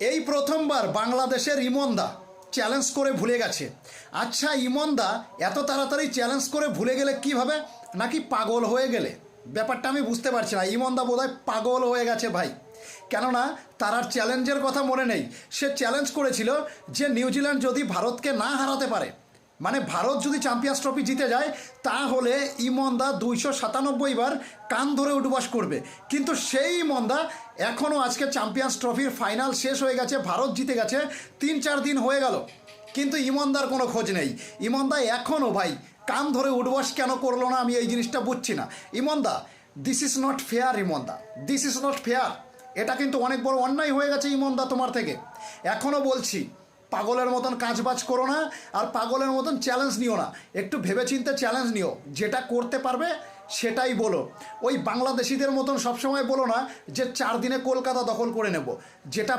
এই প্রথমবার বাংলাদেশের ইমনদা চ্যালেঞ্জ করে ভুলে গেছে। আচ্ছা ইমনদা, এত তাড়াতাড়ি চ্যালেঞ্জ করে ভুলে গেলে কীভাবে? নাকি পাগল হয়ে গেলে? ব্যাপারটা আমি বুঝতে পারছি না। ইমনদা বোধহয় পাগল হয়ে গেছে ভাই। কেননা, তার আর চ্যালেঞ্জের কথা মনে নেই। সে চ্যালেঞ্জ করেছিল যে নিউজিল্যান্ড যদি ভারতকে না হারাতে পারে মানে ভারত যদি চ্যাম্পিয়ন্স ট্রফি জিতে যায়, তাহলে ইমনদা দুইশো সাতানব্বই বার কান ধরে উঠবাস করবে। কিন্তু সেই ইমনদা এখনও আজকে চ্যাম্পিয়ন্স ট্রফির ফাইনাল শেষ হয়ে গেছে, ভারত জিতে গেছে তিন চার দিন হয়ে গেল। কিন্তু ইমনদার কোনো খোঁজ নেই। ইমনদা এখনও ভাই কান ধরে উঠবাস কেন করল না আমি এই জিনিসটা বুঝছি না। ইমনদা দিস ইজ নট ফেয়ার ইমনদা। দিস ইজ নট ফেয়ার এটা কিন্তু অনেক বড় অন্যায় হয়ে গেছে ইমনদা তোমার থেকে। এখনও বলছি পাগলের মতন কাজবাজ করো না আর পাগলের মতন চ্যালেঞ্জ নিও না। একটু ভেবেচিন্তে চ্যালেঞ্জ নিও। যেটা করতে পারবে, সেটাই বলো। ওই বাংলাদেশিদের মতন সবসময় বলো না যে, চার দিনে কলকাতা দখল করে নেব। যেটা